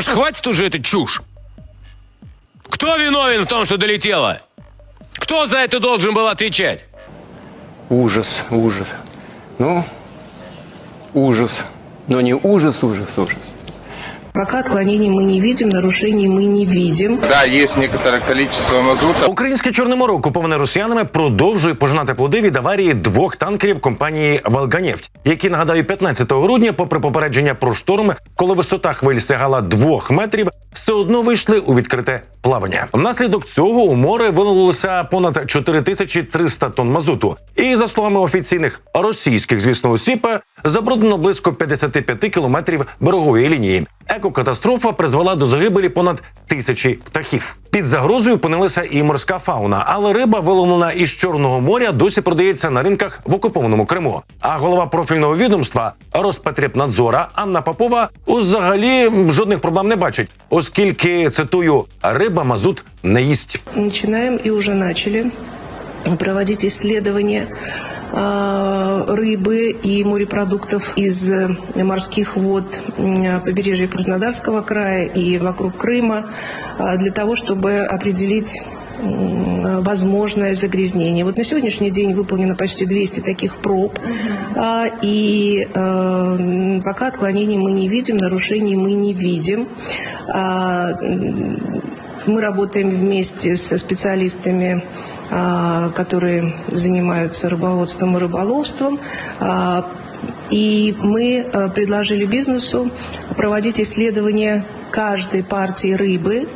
Может, хватит уже эту чушь? Кто виновен в том, что долетело? Кто за это должен был отвечать? Ужас, ужас. Ну, ужас. Но не ужас, ужас, ужас. Пока отклонений мы не видим, нарушений мы не видим. Да, есть некоторое количество мазута. Українське Чорне море, окуповане росіянами, продовжує пожинати плоди від аварії двох танкерів компанії «Волганефть», які нагадаю 15 грудня, попри попередження про шторм, коли висота хвиль сягала двох метрів, все одно вийшли у відкрите плавання. Внаслідок цього у море вилилося понад 4300 тонн мазуту. І за словами офіційних російських, звісно, осіб, забруднено близько 55 кілометрів берегової лінії. Екокатастрофа призвела до загибелі понад тисячі птахів. Під загрозою опинилася і морська фауна, але риба, виловлена із Чорного моря, досі продається на ринках в окупованому Криму. А голова профільного відомства Роспотребнадзора Анна Попова взагалі жодних проблем не бачить, оскільки цитую риба мазут не їсть. Начинаем и уже начали проводить исследования а, рыбы и морепродуктов из э, морских вод м, побережья Краснодарского края и вокруг Крыма а, для того, чтобы определить м, возможное загрязнение. Вот на сегодняшний день выполнено почти 200 таких проб, а, и э, м, пока отклонений мы не видим, нарушений мы не видим. А, м, Мы работаем вместе со специалистами, а, которые занимаются рыбоводством и рыболовством. А, И мы а, предложили бизнесу проводить исследования каждой партии рыбы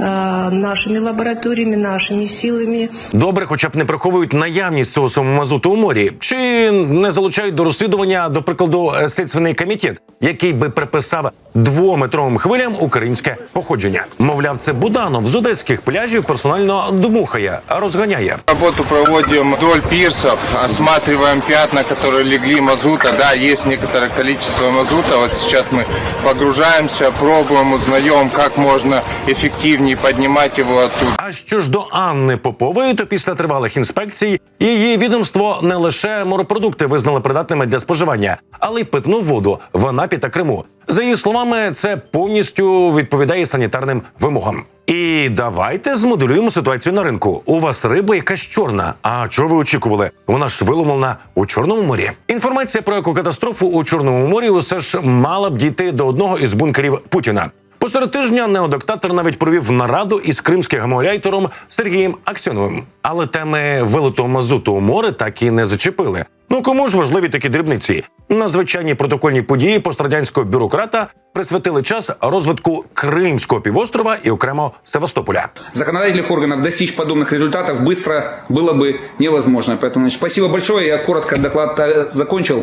а, нашими лабораториями, нашими силами. Добре, хоча б не приховують наявність цього самого мазуту у морі, чи не залучають до розслідування, до прикладу, е, слідственний комітет, який би приписав двометровим хвилям українське походження. Мовляв, це Буданов з одеських пляжів персонально дмухає, розганяє. Работу проводим вдоль пирсов, осматриваем пятна, которые легли мазута. Да, есть некоторое количество мазута. Вот сейчас мы погружаемся, пробуем, узнаем, как можно эффективнее поднимать его оттуда. А що ж до Анни Попової, то після тривалих інспекцій її відомство не лише морепродукти визнали придатними для споживання, але й питну воду в Анапі та Криму. За її словами, це повністю відповідає санітарним вимогам. І давайте змоделюємо ситуацію на ринку. У вас риба якась чорна. А чого ви очікували? Вона ж виловлена у Чорному морі. Інформація про екокатастрофу у Чорному морі усе ж мала б дійти до одного із бункерів Путіна. Посеред тижня неодоктатор навіть провів нараду із кримським гамоляйтором Сергієм Аксьоновим. Але теми вилитого мазуту у море так і не зачепили. Ну кому ж важливі такі дрібниці? Надзвичайні протокольні події пострадянського бюрократа присвятили час розвитку Кримського півострова і окремо Севастополя. законодательных органов достичь подобных результатов быстро было бы невозможно. Поэтому значит, спасибо большое. Я коротко доклад э, закончил. Э,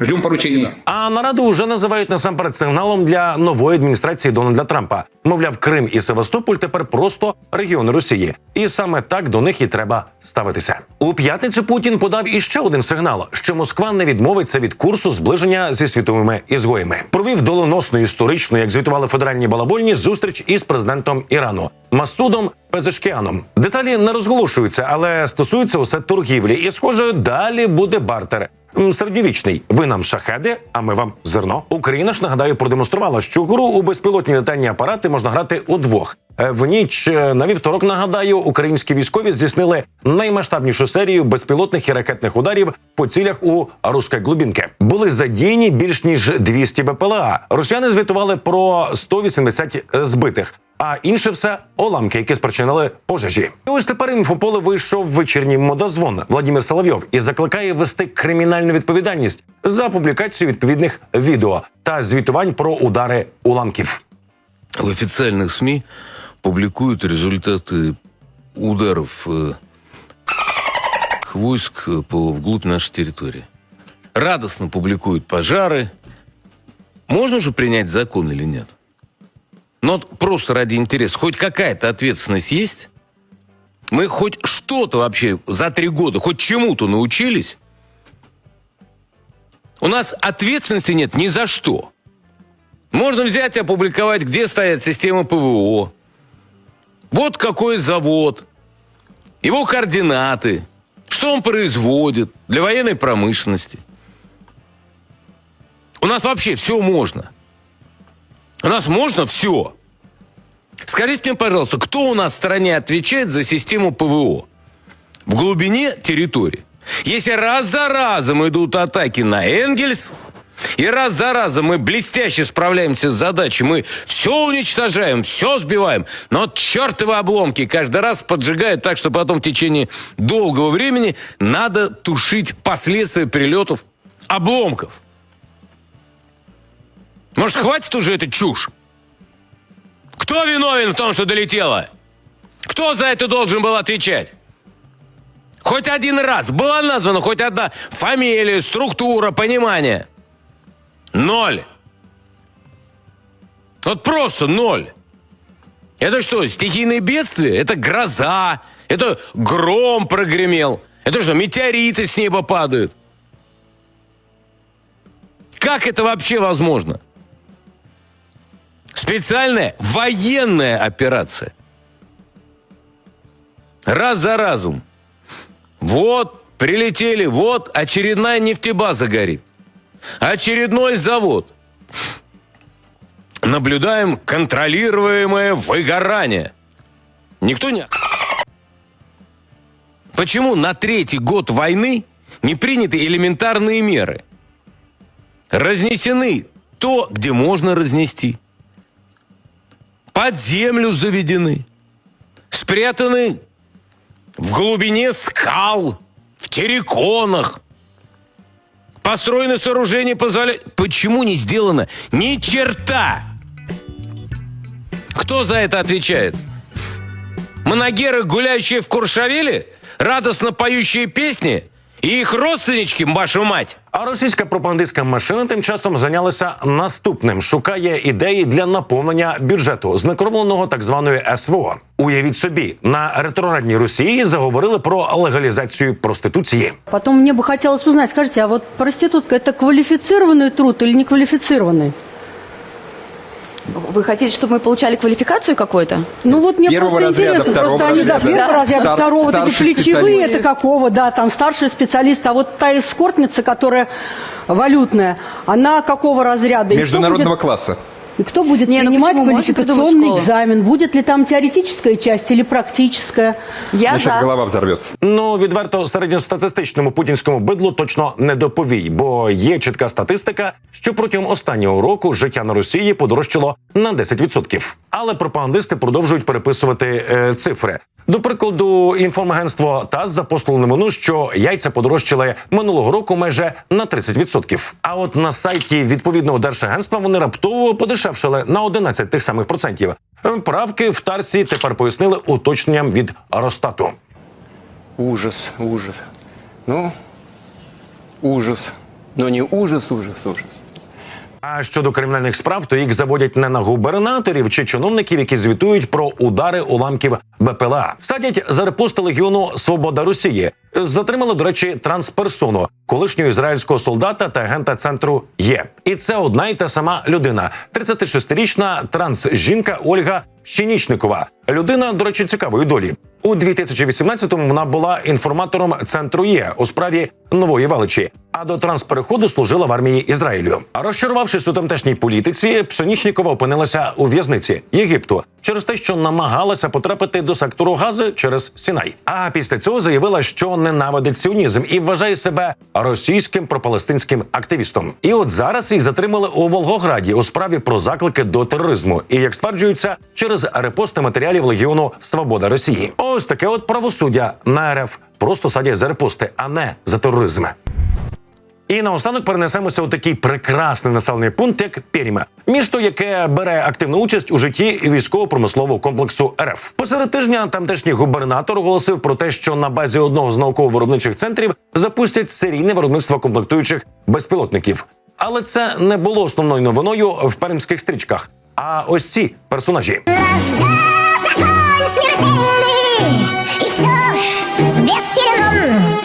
Ждем поручений. А нараду вже називають насамперед сигналом для нової адміністрації Дональда Трампа. Мовляв, Крим і Севастополь тепер просто регіони Росії, і саме так до них і треба ставитися. У п'ятницю Путін подав іще один сигнал, що Москва не відмовиться від курсу зближення зі світовими ізгоями. Провів доленосну історичну, як звітували федеральні балабольні, зустріч із президентом Ірану Масудом Пезешкіаном. Деталі не розголошуються, але стосується усе торгівлі. І схоже, далі буде бартер. Середньовічний, ви нам шахеди, а ми вам зерно. Україна ж нагадаю продемонструвала, що гру у безпілотні летальні апарати можна грати удвох. Е, В ніч е, на вівторок нагадаю, українські військові здійснили наймасштабнішу серію безпілотних і ракетних ударів по цілях у Руської глубінки. Були задіяні більш ніж 200 БПЛА. Росіяни звітували про 180 збитих А інше все уламки, які спричинили пожежі. І ось тепер інфополе вийшов вечірній модозвон Владимир Соловйов і закликає вести кримінальну відповідальність за публікацію відповідних відео та звітувань про удари уламків. в официальных СМИ публикуют результаты ударов э, войск э, по, вглубь нашей территории. Радостно публикуют пожары. Можно же принять закон или нет? Но вот просто ради интереса, хоть какая-то ответственность есть? Мы хоть что-то вообще за три года, хоть чему-то научились? У нас ответственности нет ни за что. Можно взять и опубликовать, где стоят системы ПВО. Вот какой завод. Его координаты. Что он производит для военной промышленности. У нас вообще все можно. У нас можно все. Скажите мне, пожалуйста, кто у нас в стране отвечает за систему ПВО? В глубине территории. Если раз за разом идут атаки на Энгельс, и раз за разом мы блестяще справляемся с задачей, мы все уничтожаем, все сбиваем, но чертовы обломки каждый раз поджигают так, что потом в течение долгого времени надо тушить последствия прилетов обломков. Может, хватит уже эту чушь? Кто виновен в том, что долетело? Кто за это должен был отвечать? Хоть один раз была названа хоть одна фамилия, структура, понимание. Ноль. Вот просто ноль. Это что, стихийные бедствия? Это гроза? Это гром прогремел? Это что, метеориты с неба падают? Как это вообще возможно? Специальная военная операция. Раз за разом. Вот, прилетели, вот, очередная нефтебаза горит. Очередной завод. Наблюдаем контролируемое выгорание. Никто не... Почему на третий год войны не приняты элементарные меры? Разнесены то, где можно разнести. Под землю заведены. Спрятаны в глубине скал, в терриконах. Построены сооружения позволяют... Почему не сделано ни черта? Кто за это отвечает? Моногеры, гуляющие в Куршавеле? Радостно поющие песни? І їх родственнички, вашу мать? А російська пропагандистська машина тим часом зайнялася наступним: шукає ідеї для наповнення бюджету знекровленого так званої СВО. Уявіть собі, на ретроградній Росії заговорили про легалізацію проституції. Потом мне бы хотелось узнать, скажите, а вот проститутка это квалифицированный труд или неквалифицированный? Вы хотите, чтобы мы получали квалификацию какую-то? Ну вот мне Первого просто разряда, интересно, второго просто они, да, разряда. первого Да. разряда, Стар- второго, вот эти старший плечевые, специалист. это какого, да, там старший специалист, а вот та эскортница, которая валютная, она какого разряда? И кто Международного будет- класса. И кто будет Не, ну принимать? Можно квалификационный экзамен? Будет ли там теоретическая часть или практическая? Я Значит, за. голова взорвется. Ну відверто середньостатистичному путінському бидлу точно не доповій, бо є чітка статистика, що протягом останнього року життя на Росії подорожчало на 10%. Але пропагандисти продовжують переписувати е, цифри. До прикладу, інформагентство ТАСС запостило новину, що яйця подорожчали минулого року майже на 30%. А от на сайті відповідного держагентства вони раптово подешевшили на 11 тих самих процентів. Е, Правки в Тарсі тепер пояснили уточненням від Ростату. Ужас, ужас. Ну, ужас. Ну не ужас, ужас, ужас. А щодо кримінальних справ, то їх заводять не на губернаторів чи чиновників, які звітують про удари уламків БПЛА. Садять за репости легіону Свобода Росії. Затримали, до речі, трансперсону, колишнього ізраїльського солдата та агента центру є. І це одна й та сама людина: 36-річна трансжінка Ольга Щенічникова. Людина, до речі, цікавої долі. У 2018-му вона була інформатором центру Є у справі нової величі. А до транспереходу служила в армії Ізраїлю. Розчарувавшись у тамтешній політиці, Пшенічникова опинилася у в'язниці Єгипту через те, що намагалася потрапити до сектору Гази через Сінай. А після цього заявила, що ненавидить сіонізм і вважає себе російським пропалестинським активістом. І от зараз їх затримали у Волгограді у справі про заклики до тероризму. І як стверджується, через репости матеріалів Легіону Свобода Росії. Ось таке от правосуддя на РФ просто садять за репости, а не за тероризм. І наостанок перенесемося у такий прекрасний населений пункт, як Періме, місто, яке бере активну участь у житті військово-промислового комплексу РФ. Посеред тижня тамтешній губернатор оголосив про те, що на базі одного з науково-виробничих центрів запустять серійне виробництво комплектуючих безпілотників. Але це не було основною новиною в пермських стрічках. А ось ці персонажі.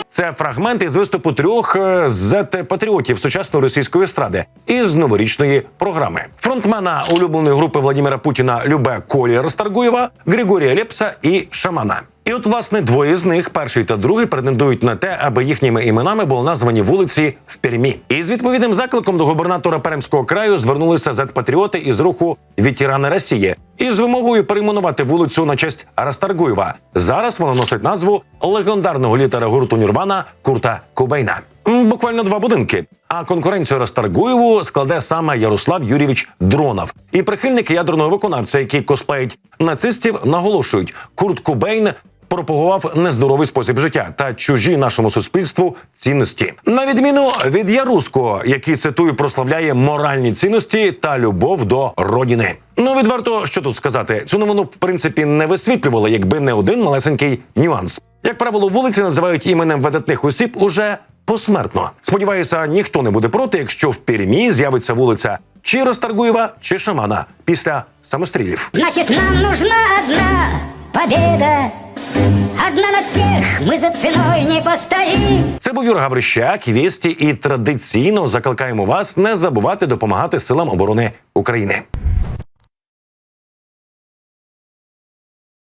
Це фрагмент із виступу трьох е, зет-патріотів сучасної російської естради із новорічної програми. Фронтмена улюбленої групи Владимира Путіна Любе Колі Ростаргуєва, Григорія Лепса і Шамана. І от, власне, двоє з них, перший та другий, претендують на те, аби їхніми іменами були названі вулиці в Пермі. І з відповідним закликом до губернатора Пермського краю звернулися зет-патріоти із руху «Ветерани Росії із вимогою перейменувати вулицю на честь Расторгуєва. Зараз вона носить назву легендарного літера гурту Нірвана Курта Кобейна. Буквально два будинки. А конкуренцію Расторгуєву складе саме Ярослав Юрійович Дронов. І прихильники ядерного виконавця, які косплеють нацистів, наголошують, Курт Кобейн пропагував нездоровий спосіб життя та чужі нашому суспільству цінності, на відміну від Яруського, який цитую прославляє моральні цінності та любов до родини. Ну відверто, що тут сказати, цю новину в принципі не висвітлювали, якби не один малесенький нюанс. Як правило, вулиці називають іменем видатних осіб уже посмертно. Сподіваюся, ніхто не буде проти, якщо в Пермі з'явиться вулиця чи Ростаргуєва, чи Шамана після самострілів. Значит, нам нужна одна победа. Одна на всіх, ми за ціною не постоим. Це був Юра Гаврищак, Вєсті, і традиційно закликаємо вас не забувати допомагати силам оборони України.